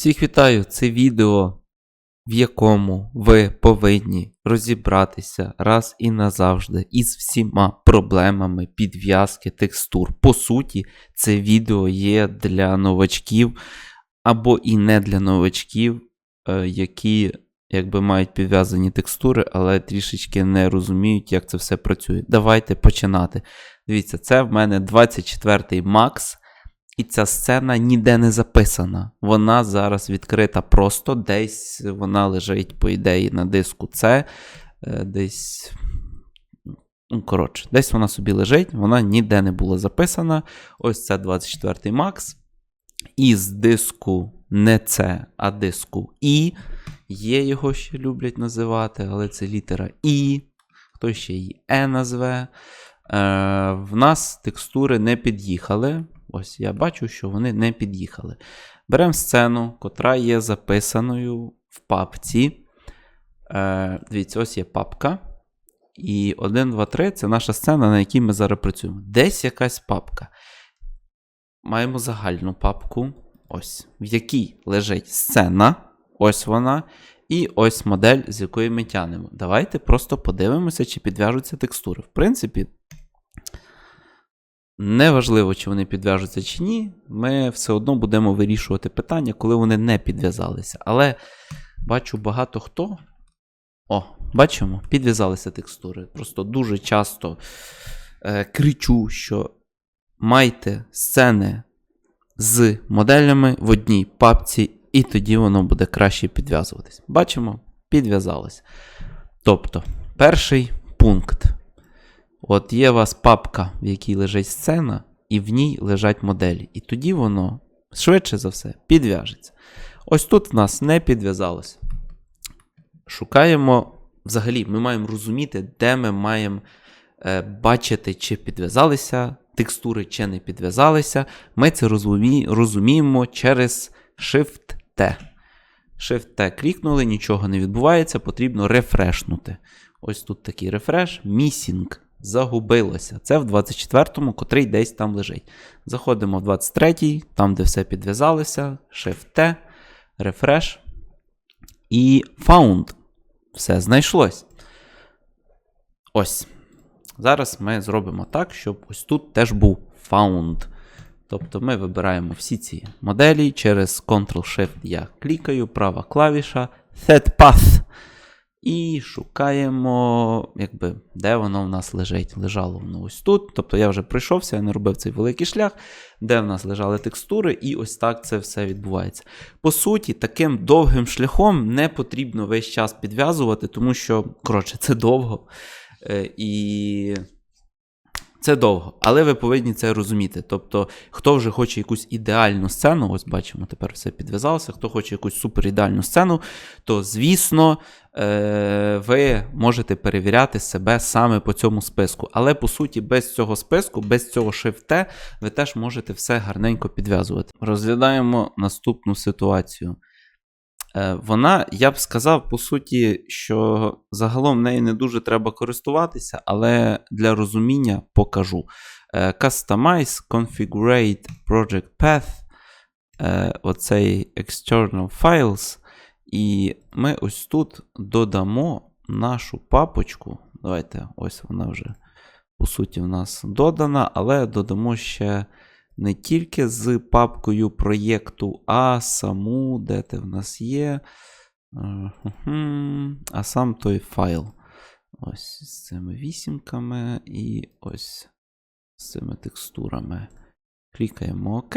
Всіх вітаю! Це відео, в якому ви повинні розібратися раз і назавжди із всіма проблемами підв'язки текстур. По суті, це відео є для новачків або і не для новачків, е, які якби мають підв'язані текстури, але трішечки не розуміють, як це все працює. Давайте починати. Дивіться, це в мене 24-й Max. І ця сцена ніде не записана. Вона зараз відкрита просто десь вона лежить, по ідеї, на диску C. е, Десь. Ну, коротше, десь вона собі лежить, вона ніде не була записана. Ось це 24 Max. І з диску не C, а диску І. Є його ще люблять називати, але це літера І. Хто ще її Е назве. Е, в нас текстури не під'їхали. Ось я бачу, що вони не під'їхали. Беремо сцену, котра є записаною в папці. Е, дивіться, ось є папка. І 1, 2, 3 це наша сцена, на якій ми зараз працюємо. Десь якась папка. Маємо загальну папку, ось, в якій лежить сцена. Ось вона. І ось модель, з якої ми тянемо. Давайте просто подивимося, чи підв'яжуться текстури. В принципі, неважливо, чи вони підв'яжуться чи ні. Ми все одно будемо вирішувати питання, коли вони не підв'язалися. Але бачу багато хто. О, бачимо, підв'язалися текстури. Просто дуже часто е, кричу, що майте сцени з моделями в одній папці, і тоді воно буде краще підв'язуватись. Бачимо, підв'язалось. Тобто, перший пункт. От є у вас папка, в якій лежить сцена, і в ній лежать моделі. І тоді воно, швидше за все, підв'яжеться. Ось тут в нас не підв'язалося. Шукаємо, взагалі, ми маємо розуміти, де ми маємо е, бачити, чи підв'язалися текстури, чи не підв'язалися. Ми це розумі, розуміємо через Shift-T. Shift-T клікнули, нічого не відбувається, потрібно рефрешнути. Ось тут такий рефреш. Missing. Загубилося. Це в 24-му, котрий десь там лежить. Заходимо в 23-й, там, де все підв'язалося. Shift-T, рефреш. І found. Все знайшлось. Ось. Зараз ми зробимо так, щоб ось тут теж був found. Тобто ми вибираємо всі ці моделі. Через Ctrl-Shift я клікаю, права клавіша, Set Path. І шукаємо, якби, де воно в нас лежить. Лежало воно ось тут. Тобто я вже пройшовся, я не робив цей великий шлях, де в нас лежали текстури, і ось так це все відбувається. По суті, таким довгим шляхом не потрібно весь час підв'язувати, тому що, коротше, це довго. Е, І це довго, але ви повинні це розуміти. Тобто, хто вже хоче якусь ідеальну сцену, ось бачимо, тепер все підв'язалося. Хто хоче якусь суперідеальну сцену, то, звісно, е- ви можете перевіряти себе саме по цьому списку. Але по суті, без цього списку, без цього Shift-T, ви теж можете все гарненько підв'язувати. Розглядаємо наступну ситуацію. Е, Вона, я б сказав, по суті, що загалом нею не дуже треба користуватися, але для розуміння покажу. Е, Customize, Configure Project Path, е, оцей External Files. І ми ось тут додамо нашу папочку. Давайте, ось вона вже, по суті, в нас додана, але додамо ще не тільки з папкою проєкту, а саму, де те в нас є. А сам той файл. Ось з цими вісімками і ось з цими текстурами. Клікаємо ОК.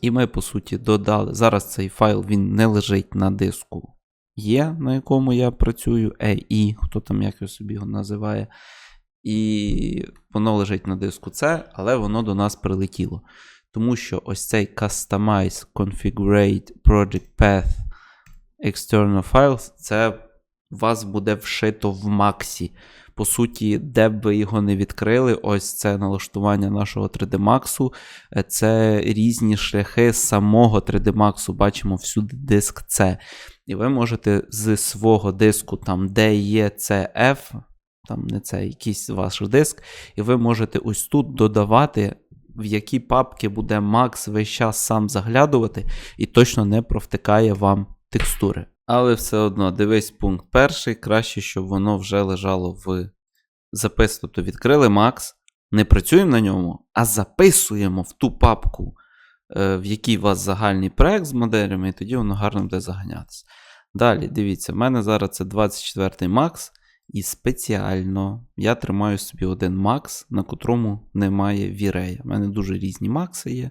І ми, по суті, додали. Зараз цей файл він не лежить на диску є, на якому я працюю, EI, хто там як його собі його називає. І воно лежить на диску C, але воно до нас прилетіло. Тому що ось цей Customize Configure Project Path External Files, це у вас буде вшито в Максі. По суті, де б ви його не відкрили, ось це налаштування нашого 3D Max. Це різні шляхи самого 3D Max. Бачимо всюди диск C. І ви можете з свого диску, там, де є CF, там не це якийсь ваш диск, і ви можете ось тут додавати в які папки буде Макс весь час сам заглядувати, і точно не провтикає вам текстури. Але все одно, дивись пункт перший, краще, щоб воно вже лежало в запис. Тобто відкрили Max, не працюємо на ньому, а записуємо в ту папку, е, в якій у вас загальний проект з моделями, і тоді воно гарно буде заганятися. Далі, дивіться, в мене зараз це 24-й Max, і спеціально я тримаю собі один Max, на котрому немає вірея. У мене дуже різні Макси є.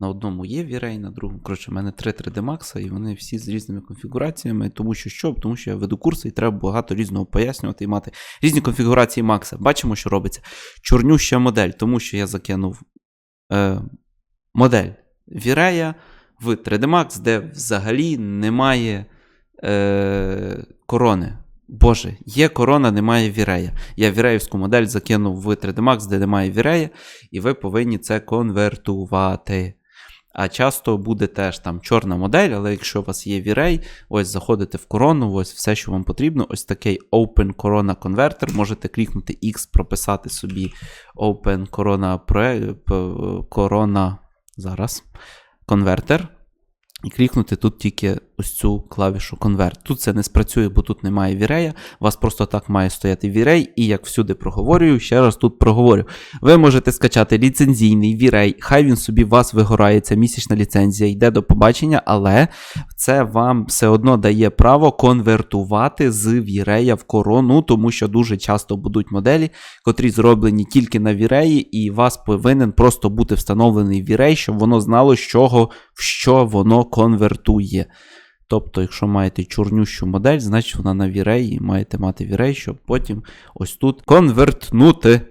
На одному є вірей, на другому. Коротше, в мене 3 3D Max, і вони всі з різними конфігураціями. Тому що що? Тому що я веду курси і треба багато різного пояснювати і мати різні конфігурації Макса. Бачимо, що робиться. Чорнюща модель, тому що я закинув е, модель Вірея в 3D Max, де взагалі немає е, корони. Боже, є корона, немає вірея. Я віреївську модель закинув в 3D Max, де немає вірея, і ви повинні це конвертувати. А часто буде теж там чорна модель, але якщо у вас є вірей, ось заходите в корону, ось все, що вам потрібно, ось такий Open Corona Converter. Можете клікнути X, прописати собі Open Corona Corona зараз. Конвертер. І клікнути тут тільки ось цю клавішу конверт. Тут це не спрацює, бо тут немає вірея. У вас просто так має стояти вірей, і як всюди проговорюю, ще раз тут проговорю. Ви можете скачати ліцензійний вірей, хай він собі вас вигорає, ця місячна ліцензія, йде до побачення, але це вам все одно дає право конвертувати з вірея в корону, тому що дуже часто будуть моделі, котрі зроблені тільки на віреї, і вас повинен просто бути встановлений вірей, щоб воно знало, з чого в що воно конвертує. Тобто, якщо маєте чорнющу модель, значить вона на віреї, маєте мати вірей, щоб потім ось тут конвертнути.